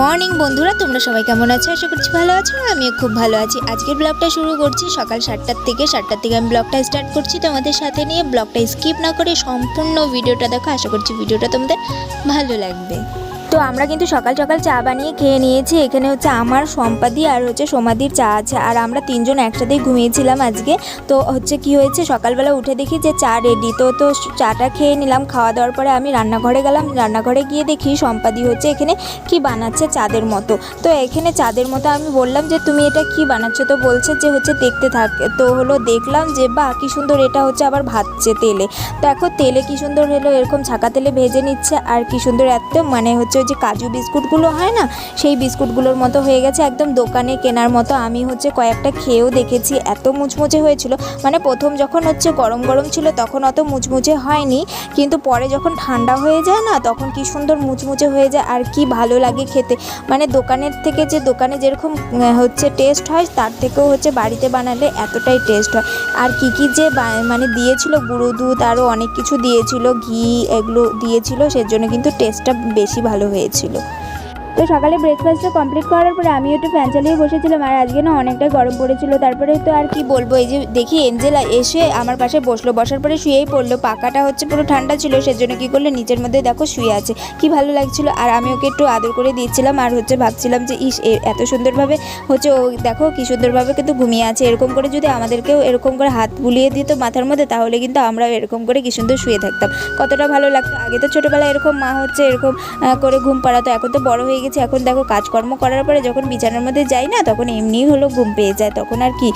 Morning বন্ধুরা, তোমরা সবাই কেমন আছো? আশা করছি ভালো আছো, আমিও খুব ভালো আছি। আজকের ব্লগটা শুরু করছি সকাল সাতটার থেকে। সাতটার থেকে আমি ব্লগটা স্টার্ট করছি তোমাদের সাথে নিয়ে। ব্লগটা স্কিপ না করে সম্পূর্ণ ভিডিওটা দেখো। আশা করছি ভিডিওটা তোমাদের ভালো লাগবে। তো আমরা কিন্তু সকাল সকাল চা বানিয়ে খেয়ে নিয়েছি। এখানে হচ্ছে আমার সম্পাদি আর হচ্ছে সমাধির চা আছে। আর আমরা তিনজন একসাথেই ঘুমিয়েছিলাম আজকে। তো হচ্ছে কি হয়েছে, সকালবেলা উঠে দেখি যে চা রেডি তো তো চাটা খেয়ে নিলাম। খাওয়া দাওয়ার পরে আমি রান্নাঘরে গেলাম। রান্নাঘরে গিয়ে দেখি সম্পাদি হচ্ছে এখানে কি বানাচ্ছে চাঁদের মতো। তো এখানে চাঁদের মতো আমি বললাম যে, তুমি এটা কি বানাচ্ছ? তো বলছে যে, হচ্ছে দেখতে থাক। তো হলো দেখলাম যে, বাহ, কি সুন্দর এটা হচ্ছে আবার ভাজছে তেলে। দেখো, তেলে কি সুন্দর হলো, এরকম ছাকা তেলে ভেজে নিচ্ছে। আর কি সুন্দর এত মানে হচ্ছে ওই যে কাজু বিস্কুটগুলো হয় না, সেই বিস্কুটগুলোর মতো হয়ে গেছে একদম দোকানে কেনার মতো। আমি হচ্ছে কয়েকটা খেয়েও দেখেছি, এত মুচমুচে হয়েছিল। মানে প্রথম যখন হচ্ছে গরম গরম ছিল তখন অত মুচমুচে হয়নি, কিন্তু পরে যখন ঠান্ডা হয়ে যায় না, তখন কি সুন্দর মুচমুচে হয়ে যায় আর কি ভালো লাগে খেতে। মানে দোকানের থেকে যে দোকানে যেরকম হচ্ছে টেস্ট হয়, তার থেকেও হচ্ছে বাড়িতে বানালে এতটাই টেস্ট হয়। আর কি কি যে মানে দিয়েছিল, গুঁড়ো দুধ আরও অনেক কিছু দিয়েছিল, ঘি এগুলো দিয়েছিল, সেজন্য কিন্তু টেস্টটা বেশি ভালো হয়েছিল। তো সকালে ব্রেকফাস্টটা কমপ্লিট করার পরে আমি একটু ফ্যান চালিয়ে বসেছিলাম, আর আজকে না অনেকটাই গরম পড়েছিল। তারপরে তো আর কি বলব, এই যে দেখি এঞ্জেলা এসে আমার পাশে বসল। বসার পরে শুয়েই পড়ল পাকাটা হচ্ছে পুরো ঠান্ডা ছিল, সেজন্য কি করল, নিচের মধ্যে দেখো শুয়ে আছে। কি ভালো লাগছিল, আর আমি ওকে একটু আদর করে দিচ্ছিলাম, আর হচ্ছে ভাবছিলাম যে, ইস এত সুন্দরভাবে হচ্ছে ও দেখো কি সুন্দরভাবে কিন্তু ঘুমিয়ে আছে। এরকম করে যদি আমাদেরকেও এরকম করে হাত বুলিয়ে দিত মাথার মধ্যে, তাহলে কিন্তু আমরা এরকম করে কি সুন্দর শুয়ে থাকতাম। কতটা ভালো লাগতো। আগে তো ছোটোবেলায় এরকম মা হচ্ছে এরকম করে ঘুম পাড়াতো, এখন তো বড় হয়ে গেছে। এখন দেখো কাজকর্ম করার পরে যখন বিছানার মধ্যে যাই না, তখন এমনিই হলো ঘুম পেয়ে যায়। তখন আর কি।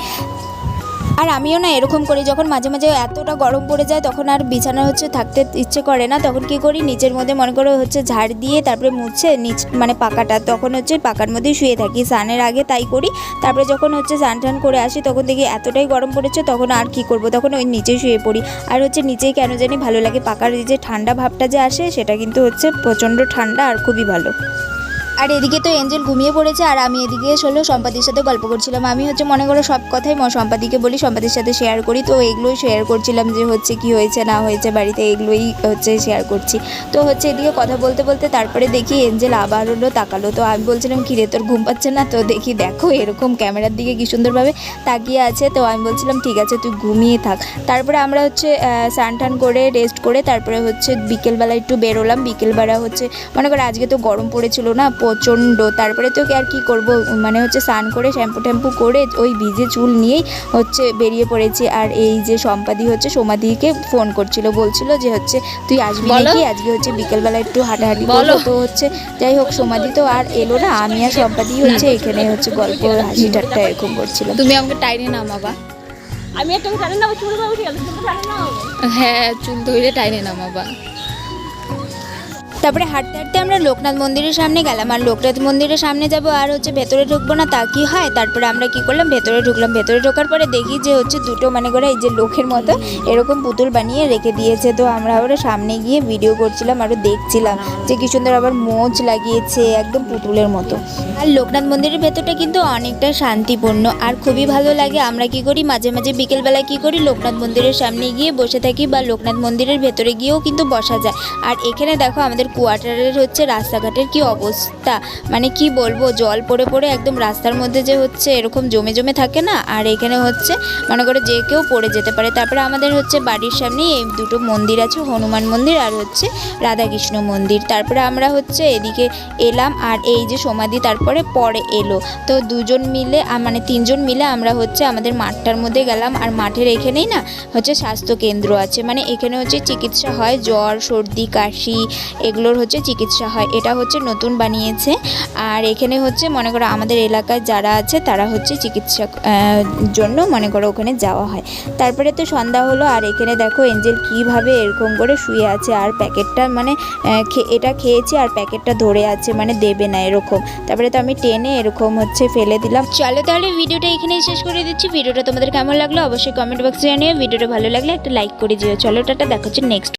আর আমিও না এরকম করি, যখন মাঝে মাঝে এতটা গরম পড়ে যায়, তখন আর বিছানা হচ্ছে থাকতে ইচ্ছে করে না। তখন কি করি, নিচের মধ্যে মনে করো হচ্ছে ঝাড় দিয়ে তারপরে মুছে নিচ মানে পাকাটা, তখন হচ্ছে পাকার মধ্যেই শুয়ে থাকি। স্নানের আগে তাই করি, তারপরে যখন হচ্ছে স্নান টান করে আসি, তখন দেখি এতটাই গরম পড়েছে, তখন আর কি করব? তখন ওই নিচেই শুয়ে পড়ি। আর হচ্ছে নিচেই কেন জানি ভালো লাগে, পাকার যে ঠান্ডা ভাবটা যে আসে, সেটা কিন্তু হচ্ছে প্রচণ্ড ঠান্ডা আর খুবই ভালো। আর এদিকে তো এঞ্জেল ঘুমিয়ে পড়েছে আর আমি এদিকে হলো সম্পাদির সাথে গল্প করছিলাম। আমি হচ্ছে মনে করো সব কথাই সম্পাদিকে বলি, সম্পাদির সাথে শেয়ার করি। তো এগুলোই শেয়ার করছিলাম যে হচ্ছে কি হয়েছে, না হয়েছে বাড়িতে এগুলোই হচ্ছে শেয়ার করছি। তো হচ্ছে এদিকে কথা বলতে বলতে তারপরে দেখি এঞ্জেল আবার হলো তাকালো। তো আমি বলছিলাম কি রে তোর ঘুম পাচ্ছে না? তো দেখি দেখো এরকম ক্যামেরার দিকে কি সুন্দরভাবে তাকিয়ে আছে। তো আমি বলছিলাম, ঠিক আছে, তুই ঘুমিয়ে থাক। তারপরে আমরা হচ্ছে স্নান টান করে রেস্ট করে তারপরে হচ্ছে বিকেলবেলা একটু বেরোলাম। বিকেলবেলা হচ্ছে, মনে করো আজকে তো গরম পড়েছিল না প্রচণ্ড। তারপরে তো আর কি করব? মানে হচ্ছে স্নান করে শ্যাম্পু ট্যাম্পু করে ওই ভিজে চুল নিয়েই হচ্ছে বেরিয়ে পড়েছি। আর এই যে সম্পাদি হচ্ছে সোমাদিকে ফোন করছিল বলছিল যে হচ্ছে তুই আসবি। নাকি? আজকে হচ্ছে বিকেলবেলা একটু হাঁটাহাঁটি বলো। করব তো হচ্ছে যাই হোক সোমাদি তো আর এলো না। আমি আর সম্পাদি হচ্ছে এখানে হচ্ছে গল্প হাসি ঠাট্টা এরকম করছিলাম। তুমি আমাকে টাইনে নামাবা আমি একটা জানি না চুল হ্যাঁ চুল ধরে টাইনে নামাবা তারপরে হাঁটতে হাঁটতে আমরা লোকনাথ মন্দিরের সামনে গেলাম। আর লোকনাথ মন্দিরের সামনে যাব আর হচ্ছে ভেতরে ঢুকবো না, তা কি হয়? তারপরে আমরা কি করলাম? ভেতরে ঢুকলাম। ভেতরে ঢোকার পরে দেখি যে হচ্ছে দুটো মানে করে এই যে লোকের মতো এরকম পুতুল বানিয়ে রেখে দিয়েছে। তো আমরা ওরা সামনে গিয়ে ভিডিও করছিলাম আরও দেখছিলাম যে কি সুন্দর আবার মোচ লাগিয়েছে একদম পুতুলের মতো। আর লোকনাথ মন্দিরের ভেতরটা কিন্তু অনেকটা শান্তিপূর্ণ আর খুবই ভালো লাগে। আমরা কি করি? মাঝে মাঝে বিকেলবেলা কি করি? লোকনাথ মন্দিরের সামনে গিয়ে বসে থাকি বা লোকনাথ মন্দিরের ভেতরে গিয়েও কিন্তু বসা যায়। আর এখানে দেখো আমাদের কোয়ার্টারের হচ্ছে রাস্তাঘাটের কি অবস্থা? মানে কি বলব, জল পড়ে পড়ে একদম রাস্তার মধ্যে যে হচ্ছে এরকম জমে জমে থাকে না? আর এখানে হচ্ছে মনে করে যে কেউ পড়ে যেতে পারে। তারপরে আমাদের হচ্ছে বাড়ির সামনেই এই দুটো মন্দির আছে, হনুমান মন্দির আর হচ্ছে রাধাকৃষ্ণ মন্দির। তারপরে আমরা হচ্ছে এদিকে এলাম আর এই যে সমাধি তারপরে পরে এলো। তো দুজন মিলে মানে তিনজন মিলে আমরা হচ্ছে আমাদের মাঠটার মধ্যে গেলাম। আর মাঠের এখানেই না হচ্ছে স্বাস্থ্য কেন্দ্র আছে। মানে এখানে হচ্ছে চিকিৎসা হয়, জ্বর, সর্দি, কাশি এগুলোর হচ্ছে চিকিৎসা হয়। এটা হচ্ছে নতুন বানিয়েছে। আর এখানে হচ্ছে মনে করো আমাদের এলাকায় যারা আছে, তারা হচ্ছে চিকিৎসা জন্য মনে করো ওখানে যাওয়া হয়। তারপরে তো সন্ধ্যা হলো, আর এখানে দেখো এঞ্জেল কীভাবে এরকম করে শুয়ে আছে। আর প্যাকেটটা মানে এটা খেয়েছে আর প্যাকেটটা ধরে আছে মানে দেবে না এরকম। তারপরে তো আমি টেনে এরকম হচ্ছে ফেলে দিলাম। চলো তাহলে ভিডিওটা এখানেই শেষ করে দিচ্ছি। ভিডিওটা তোমাদের কেমন লাগল অবশ্যই কমেন্ট বক্সে জানিও। ভিডিওটা ভালো লাগলে একটা লাইক করে দিও। চলো টাটা, দেখা হচ্ছে নেক্সট